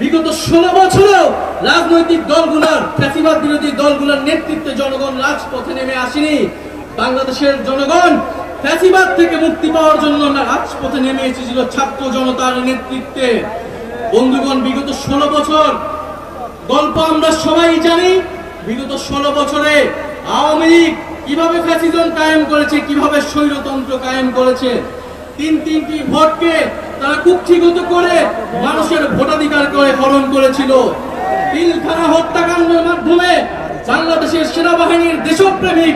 বিগত ষোলো বছরেও রাজনৈতিক দলগুলোর, ফ্যাসিবাদ বিরোধী দলগুলোর নেতৃত্বে জনগণ রাজপথে নেমে আসেনি। বাংলাদেশের জনগণ ফ্যাসিবাদ থেকে মুক্তি পাওয়ার জন্য রাজপথে নেমে এসেছিল ছাত্র জনতার নেতৃত্বে। বন্ধুগণ, বিগত ষোলো বছর গল্প আমরা সবাই জানি, বিগত ষোলো বছরে আওয়ামী লীগ কীভাবে ফ্যাসিজম কায়েম করেছে, কীভাবে স্বৈরতন্ত্র কায়েম করেছে, তিন তিনটি ভোটকে তারা কুক্ষিগত করে মানুষের ভোটাধিকার করে হরণ করেছিল। পিলখানা হত্যাকাণ্ডের মাধ্যমে বাংলাদেশের সেনাবাহিনীর দেশপ্রেমিক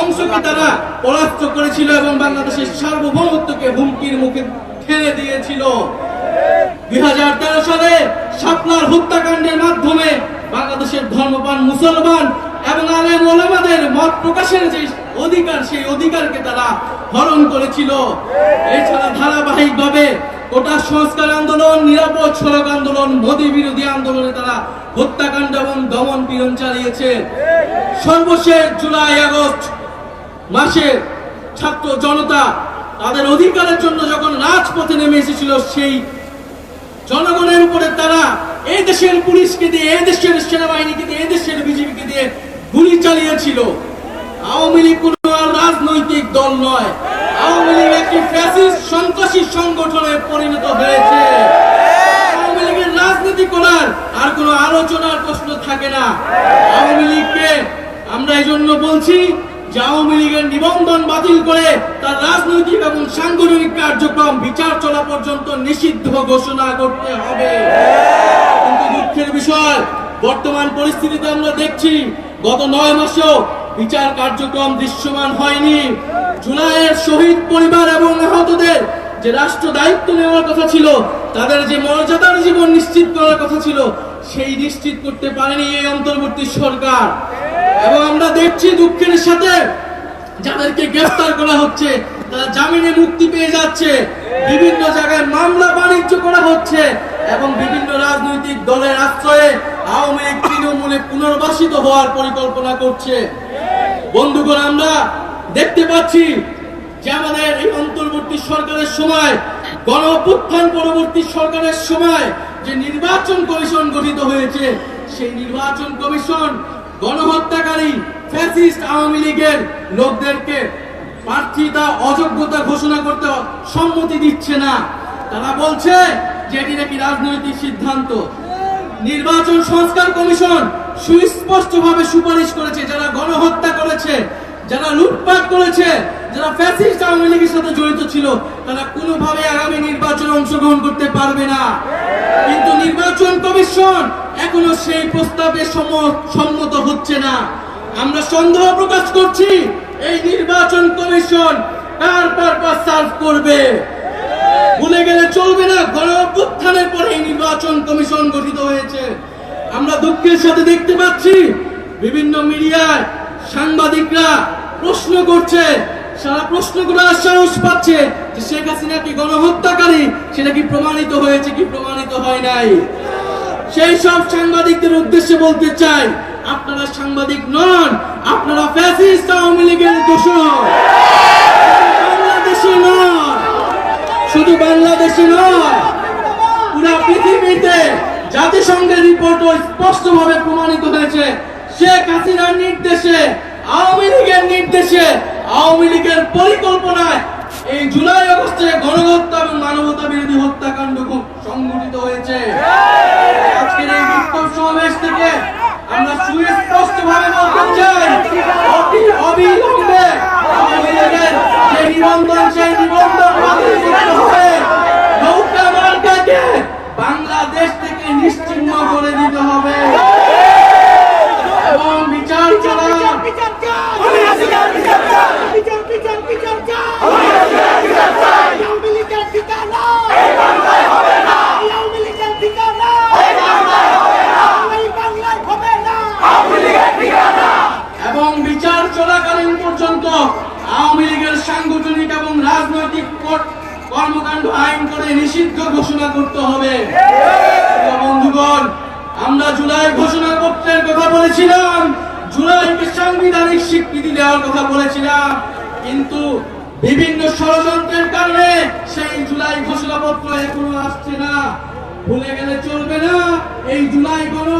অংশকে তারা পরাস্ত করেছিল এবং বাংলাদেশের সার্বভৌমত্বকে হুমকির মুখে ঠেলে দিয়েছিল। দুই সালে শাপলার হত্যাকাণ্ডের মাধ্যমে বাংলাদেশের ধর্মপান মুসলমান এবং আলেম ওলামাদের মত প্রকাশের যে অধিকার, সেই অধিকারকে তারা হরণ করেছিল। এছাড়া ধারাবাহিকভাবে কোটা সংস্কার আন্দোলন, নিরাপদ সড়ক আন্দোলন, মোদী বিরোধী আন্দোলনে তারা হত্যাকাণ্ড এবং দমন পীড়ন চালিয়েছে। সর্বশেষ জুলাই আগস্ট মাসে ছাত্র জনতা তাদের অধিকারের জন্য যখন রাজপথে নেমে এসেছিল, সেই জনগণের উপরে তারা এই দেশের পুলিশকে দিয়ে এই দেশের সেনাবাহিনীকে দিয়ে এই দেশের বিজেপিকে দিয়ে গুলি চালিয়েছিল। আওয়ামী লীগ কোন রাজনৈতিক দল নয় আওয়ামী লীগ একটি ফ্যাসিস্ট সন্ত্রাসী সংগঠনে পরিণত হয়েছে। আওয়ামী লীগের রাজনীতি করার আর আলোচনার প্রশ্ন থাকে না। আওয়ামী লীগকে আমরা এই জন্য বলছি যে আওয়ামী লীগের নিবন্ধন বাতিল করে তার রাজনৈতিক এবং সাংগঠনিক কার্যক্রম, বিচার চলা পর্যন্ত নিষিদ্ধ ঘোষণা করতে হবে। কিন্তু দুঃখের বিষয়, বর্তমান পরিস্থিতিতে আমরা দেখছি গত নয় মাসেও বিচার কার্যক্রম দৃশ্যমান হয়নি। জুলাইয়ের শহীদ পরিবার এবং যে রাষ্ট্র দায়িত্ব নেওয়ার কথা ছিল, তাদের যে মর্যাদার জীবন নিশ্চিত করার কথা ছিল, সেই নিশ্চিত করতে পারেনি এই অন্তর্বর্তী সরকার। এবং আমরা দেখছি দুঃখের সাথে যাদেরকে গ্রেফতার করা হচ্ছে, তারা জামিনে মুক্তি পেয়ে যাচ্ছে। বিভিন্ন জায়গায় মামলা বাণিজ্য করা হচ্ছে এবং বিভিন্ন রাজনৈতিক দলের আশ্রয়ে আওয়ামী লীগ তৃণমূলে পুনর্বাসিত হওয়ার পরিকল্পনা করছে। বন্ধুগণ, আমরা দেখতে পাচ্ছি যে আমাদের এই অন্তর্বর্তী সরকারের সময় গণ পরবর্তী সরকারের সময় যে নির্বাচন কমিশন গঠিত হয়েছে, সেই নির্বাচন কমিশন গণহত্যাকারী ফ্যাসিস্ট আওয়ামী লীগের লোকদেরকে প্রার্থিতা অযোগ্যতা ঘোষণা করতে সম্মতি দিচ্ছে না। তারা বলছে যে এটি নাকি রাজনৈতিক সিদ্ধান্ত। নির্বাচন সংস্কার কমিশন সুস্পষ্টভাবে সুপারিশ করেছে, যারা গণহত্যা করেছে, যারা লুটপাট করেছে যারা ফ্যাসিস্ট আওয়ামী লীগের সাথে জড়িত ছিল, তারা কোনোভাবে আগামী নির্বাচনে অংশগ্রহণ করতে পারবে না। কিন্তু নির্বাচন কমিশন এখনও সেই প্রস্তাবে সম- সম্মত হচ্ছে না। আমরা সন্দেহ প্রকাশ করছি, এই নির্বাচন কমিশন কার পারপাস সার্ভ করবে? ভুলে গেলে চলবে না, গণ অভ্যুত্থানের পরে এই নির্বাচন কমিশন গঠিত হয়েছে। আমরা দুঃখের সাথে দেখতে পাচ্ছি, বিভিন্ন মিডিয়ায় সাংবাদিকরা প্রশ্ন করছে সারা প্রশ্ন করার সাহস পাচ্ছে যে শেখ হাসিনা কি গণহত্যাকারী? সেটা কি প্রমাণিত হয়েছে কি প্রমাণিত হয় নাই? সেই সব সাংবাদিকদের উদ্দেশ্যে বলতে চাই, আপনারা সাংবাদিক নন, আপনারা ফ্যাসিস্ট আওয়ামী লীগের দোষর। নয় শুধু বাংলাদেশে নয়, পুরা পৃথিবীতে জাতিসংঘের রিপোর্টও স্পষ্টভাবে প্রমাণিত হয়েছে। শেখ হাসিনার নির্দেশে, আওয়ামী লীগের নির্দেশে আওয়ামী লীগের পরিকল্পনায় এই জুলাই আগস্টে গণহত্যা এবং মানবতা বিরোধী হত্যাকাণ্ড সংঘটিত হয়েছে। আজকের এই বিক্ষোভ সমাবেশ থেকে আমরা সুস্পষ্টভাবে বলতে চাই অবিলম্বে আওয়ামী লীগের যে নিবন্ধন সেই নিবন্ধন বাতিল করতে হবে নৌকা মার্কাকে বাংলাদেশ থেকে নিশ্চিহ্ন করে দিতে হবে এবং বিচার চলা এবং বিচার চলাকালীন পর্যন্ত আওয়ামী লীগের সাংগঠনিক এবং রাজনৈতিক কর্মকাণ্ড আইন করে নিষিদ্ধ ঘোষণা করতে হবে। বন্ধুগণ, আমরা জুলাই ঘোষণাপত্রের কথা বলেছিলাম। জুলাইকে সাংবিধানিক স্বীকৃতি দেওয়ার কথা বলেছিলাম। কিন্তু বিভিন্ন ষড়যন্ত্রের কারণে সেই জুলাই ঘোষণাপত্র এখনও আসছে না। ভুলে গেলে চলবে না। এই জুলাই গণ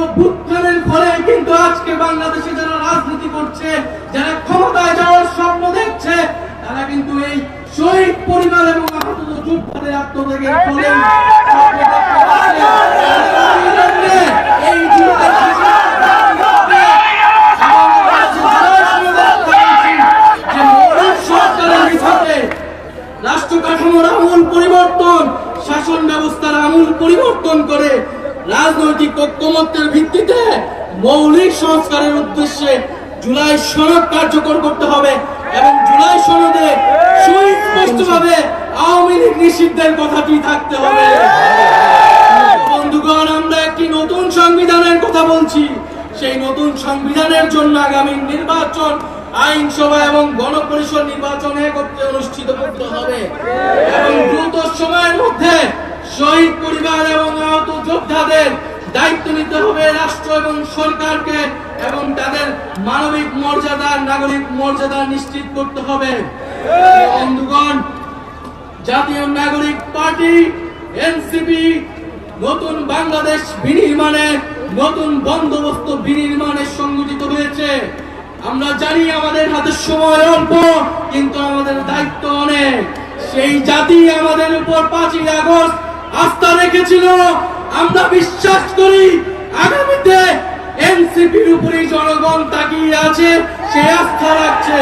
ফলে কিন্তু আজকে বাংলাদেশে যারা রাজনীতি করছে যারা ক্ষমতায় যাওয়ার স্বপ্ন দেখছে তারা কিন্তু এই শহীদ পরিবার এবং আহত যোদ্ধাদের আত্মত্যাগের ফলে। এই রাষ্ট্র কাঠামোর আমূল পরিবর্তন শাসন ব্যবস্থার আমূল পরিবর্তন করে রাজনৈতিক ঐক্যমত্যের ভিত্তিতে মৌলিক সংস্কারের উদ্দেশ্যে জুলাই সনদ কার্যকর করতে হবে এবং জুলাই সনদে সুস্পষ্টভাবে আওয়ামী লীগ নিষিদ্ধের কথাটি থাকতে হবে। বন্ধুগণ, আমরা একটি নতুন সংবিধানের কথা বলছি। সেই নতুন সংবিধানের জন্য আগামী নির্বাচন আইনসভা এবং গণপরিষদ নির্বাচন একত্রে অনুষ্ঠিত করতে হবে। এবং দ্রুত সময়ের মধ্যে শহীদ পরিবার এবং আহত যোদ্ধাদের দায়িত্ব নিতে হবে রাষ্ট্র এবং সরকারকে এবং তাদের মানবিক মর্যাদা নাগরিক মর্যাদা নিশ্চিত করতে হবে। বন্ধুগণ, জাতীয় নাগরিক পার্টি, এনসিপি, নতুন বাংলাদেশ বিনির্মাণে নতুন বন্দোবস্ত বিনির্মাণে সংগঠিত হয়েছে। আমরা জানি আমাদের হাতে সময় অল্প, কিন্তু আমাদের দায়িত্ব অনেক। সেই জাতি আমাদের উপর পাঁচই আগস্ট আস্থা রেখেছিল। আমরা বিশ্বাস করি আগামীতে এনসিপির উপরেই জনগণ তাকিয়ে আছে সে আস্থা রাখছে।